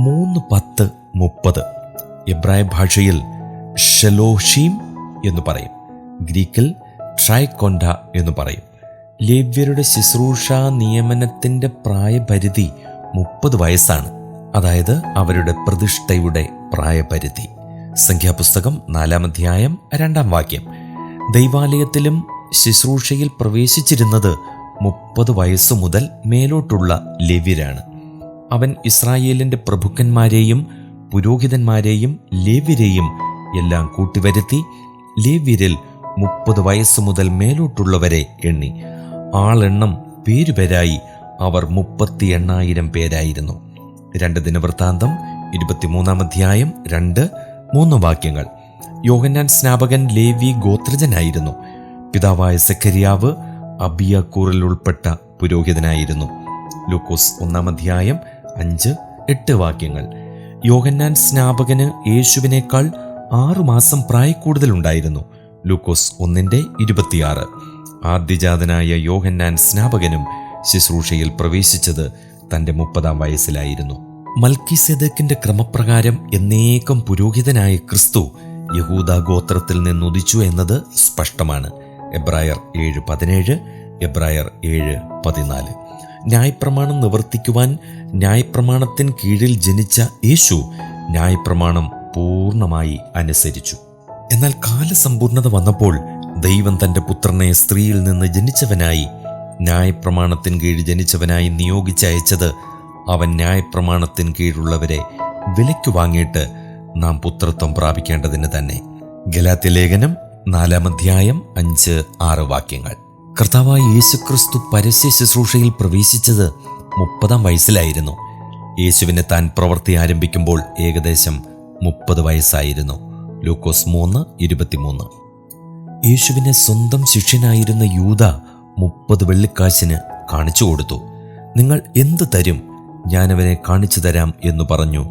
മൂന്ന് പത്ത് മുപ്പത്. എബ്രായ ഭാഷയിൽ ഷെലോഷീം എന്ന് പറയും. ഗ്രീക്കിൽ ട്രൈക്കൊണ്ട എന്ന് പറയും. ലേവ്യരുടെ ശുശ്രൂഷ നിയമനത്തിന്റെ പ്രായപരിധി മുപ്പത് വയസ്സാണ്. അതായത് അവരുടെ പ്രതിഷ്ഠയുടെ പ്രായപരിധി. സംഖ്യാപുസ്തകം നാലാം അധ്യായം രണ്ടാം വാക്യം. ദൈവാലയത്തിലും ശുശ്രൂഷയിൽ പ്രവേശിച്ചിരുന്നത് മുപ്പത് വയസ്സു മുതൽ മേലോട്ടുള്ള ലേവ്യരാണ്. അവൻ ഇസ്രായേലിന്റെ പ്രഭുക്കന്മാരെയും പുരോഹിതന്മാരെയും ലേവ്യരെയും എല്ലാം കൂട്ടിവരുത്തി ലേവ്യരിൽ മുപ്പത് വയസ്സ് മുതൽ മേലോട്ടുള്ളവരെ എണ്ണി. ആളെണ്ണം പേരുപേരായി അവർ മുപ്പത്തി എണ്ണായിരം പേരായിരുന്നു. രണ്ട് ദിനവൃത്താന്തം ഇരുപത്തിമൂന്നാം അധ്യായം രണ്ട് മൂന്ന് വാക്യങ്ങൾ. യോഹന്നാൻ സ്നാപകൻ ലേവി ഗോത്രജനായിരുന്നു. പിതാവായ സെക്കരിയാവ് അബിയക്കൂറിൽ ഉൾപ്പെട്ട പുരോഹിതനായിരുന്നു. ലൂക്കോസ് ഒന്നാം അധ്യായം അഞ്ച് എട്ട് വാക്യങ്ങൾ. യോഹന്നാൻ സ്നാപകന് യേശുവിനേക്കാൾ ആറുമാസം പ്രായക്കൂടുതലുണ്ടായിരുന്നു. ലൂക്കോസ് ഒന്നിന്റെ ഇരുപത്തിയാറ്. ആദ്യജാതനായ യോഹന്നാൻ സ്നാപകനും ശുശ്രൂഷയിൽ പ്രവേശിച്ചത് തന്റെ മുപ്പതാം വയസ്സിലായിരുന്നു. മൽക്കിസെദക്കിന്റെ ക്രമപ്രകാരം എന്നേക്കും പുരോഹിതനായ ക്രിസ്തു യഹൂദ ഗോത്രത്തിൽ നിന്നുദിച്ചു എന്നത് സ്പഷ്ടമാണ്. എബ്രായർ ഏഴ് പതിനേഴ് എബ്രായർ ഏഴ് പതിനാല്. ന്യായപ്രമാണം നിവർത്തിക്കുവാൻ ന്യായപ്രമാണത്തിന് കീഴിൽ ജനിച്ച യേശു ന്യായപ്രമാണം പൂർണമായി അനുസരിച്ചു. എന്നാൽ കാലസമ്പൂർണത വന്നപ്പോൾ ദൈവം തന്റെ പുത്രനെ സ്ത്രീയിൽ നിന്ന് ജനിച്ചവനായി ന്യായപ്രമാണത്തിന് കീഴിൽ ജനിച്ചവനായി നിയോഗിച്ചയച്ചത് അവൻ ന്യായപ്രമാണത്തിന് കീഴുള്ളവരെ വിലയ്ക്ക് വാങ്ങിയിട്ട് നാം പുത്രത്വം പ്രാപിക്കേണ്ടതിന് തന്നെ. ഗലാത്യ ലേഖനം നാലാമധ്യായം അഞ്ച് ആറ് വാക്യങ്ങൾ. കർത്താവായ യേശുക്രിസ്തു പരസ്യ ശുശ്രൂഷയിൽ പ്രവേശിച്ചത് മുപ്പതാം വയസ്സിലായിരുന്നു. യേശുവിനെ താൻ പ്രവൃത്തി ആരംഭിക്കുമ്പോൾ ഏകദേശം മുപ്പത് വയസ്സായിരുന്നു. ലൂക്കോസ് മൂന്ന് ഇരുപത്തിമൂന്ന്. യേശുവിനെ സ്വന്തം ശിഷ്യനായിരുന്ന യൂത മുപ്പത് വെള്ളിക്കാശിന് കാണിച്ചു കൊടുത്തു. നിങ്ങൾ എന്ത് തരും? ഞാനവനെ കാണിച്ചു തരാം എന്ന് പറഞ്ഞു.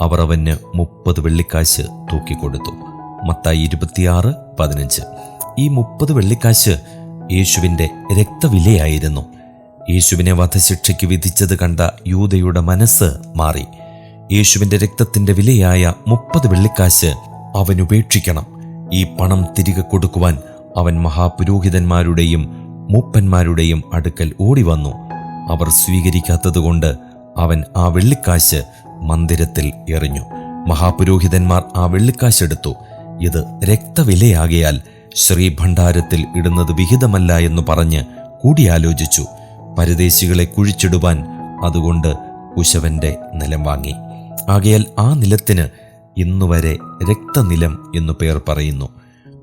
അവർ അവന് മുപ്പത് വെള്ളിക്കാശ് തൂക്കിക്കൊടുത്തു. മത്തായി ഇരുപത്തിയാറ് പതിനഞ്ച്. ഈ മുപ്പത് വെള്ളിക്കാശ് യേശുവിന്റെ രക്തവിലയായിരുന്നു. യേശുവിനെ വധശിക്ഷയ്ക്ക് വിധിച്ചത് കണ്ട യൂതയുടെ മനസ്സ് മാറി. യേശുവിന്റെ രക്തത്തിന്റെ വിലയായ മുപ്പത് വെള്ളിക്കാശ് അവൻ ഉപേക്ഷിക്കണം ഈ പണം തിരികെ കൊടുക്കുവാൻ അവൻ മഹാപുരോഹിതന്മാരുടെയും മൂപ്പന്മാരുടെയും അടുക്കൽ ഓടി വന്നു അവർ സ്വീകരിക്കാത്തതുകൊണ്ട് അവൻ ആ വെള്ളിക്കാശ് മന്ദിരത്തിൽ എറിഞ്ഞു. മഹാപുരോഹിതന്മാർ ആ വെള്ളിക്കാശെടുത്തു ഇത് രക്തവിലയാകയാൽ ശ്രീഭണ്ഡാരത്തിൽ ഇടുന്നത് വിഹിതമല്ല എന്ന് പറഞ്ഞ് കൂടിയാലോചിച്ചു. പരദേശികളെ കുഴിച്ചിടുവാൻ അതുകൊണ്ട് കുശവന്റെ നിലം വാങ്ങി. ആകയാൽ ആ നിലത്തിന് ഇന്നുവരെ രക്തനിലം എന്നു പേർ പറയുന്നു.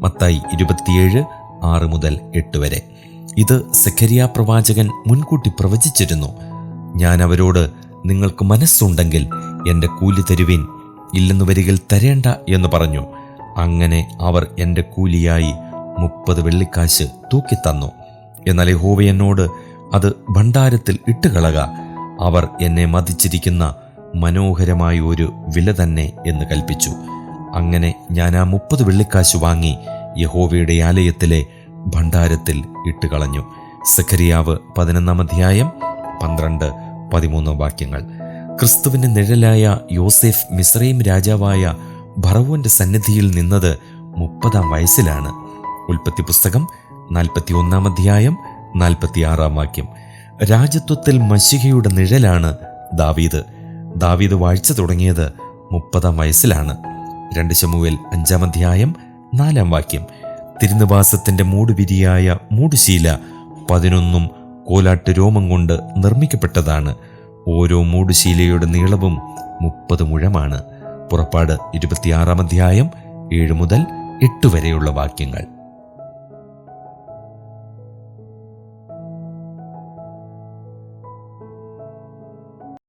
മത്തായി ഇരുപത്തിയേഴ് ആറ് മുതൽ എട്ട് വരെ. ഇത് സെഖരിയ പ്രവാചകൻ മുൻകൂട്ടി പ്രവചിച്ചിരുന്നു. ഞാൻ അവരോട് നിങ്ങൾക്ക് മനസ്സുണ്ടെങ്കിൽ എന്റെ കൂലി തരുവിൻ ഇല്ലെന്ന് വരികിൽ തരേണ്ട എന്ന് പറഞ്ഞു. അങ്ങനെ അവർ എന്റെ കൂലിയായി മുപ്പത് വെള്ളിക്കാശ് തൂക്കിത്തന്നു. എന്നാൽ യഹോവ എന്നോട് അത് ഭണ്ഡാരത്തിൽ ഇട്ടുകളക. അവർ എന്നെ മതിച്ചിരിക്കുന്ന മനോഹരമായ ഒരു വില തന്നെ എന്ന് കൽപ്പിച്ചു. അങ്ങനെ ഞാൻ ആ മുപ്പത് വെള്ളിക്കാശ് വാങ്ങി യഹോവയുടെ ആലയത്തിലെ ഭണ്ഡാരത്തിൽ ഇട്ടുകളഞ്ഞു. സഖരിയാവ് പതിനൊന്നാം അധ്യായം പന്ത്രണ്ട് പതിമൂന്ന് വാക്യങ്ങൾ. ക്രിസ്തുവിന്റെ നിഴലായ യോസെഫ് മിസ്രൈം രാജാവായ ഭറവോന്റെ സന്നിധിയിൽ നിന്നത് മുപ്പതാം വയസ്സിലാണ്. ഉൽപ്പത്തി പുസ്തകം നാൽപ്പത്തി ഒന്നാം അധ്യായം നാൽപ്പത്തിയാറാം വാക്യം. രാജ്യത്വത്തിൽ മഷികയുടെ നിഴലാണ് ദാവീദ്. ദാവീദ് വാഴ്ച തുടങ്ങിയത് മുപ്പതാം വയസ്സിലാണ്. രണ്ട് ശമുവേൽ അഞ്ചാം അധ്യായം നാലാം വാക്യം. തിരുനിവാസത്തിന്റെ മൂടുവിരിയായ മൂടുശീല പതിനൊന്നും കോലാട്ട് രോമം കൊണ്ട് നിർമ്മിക്കപ്പെട്ടതാണ്. ഓരോ മൂടുശീലയുടെ നീളവും മുപ്പത് മുഴമാണ്. പുറപ്പാട് ഇരുപത്തിയാറാം അധ്യായം ഏഴ് മുതൽ എട്ട് വരെയുള്ള വാക്യങ്ങൾ.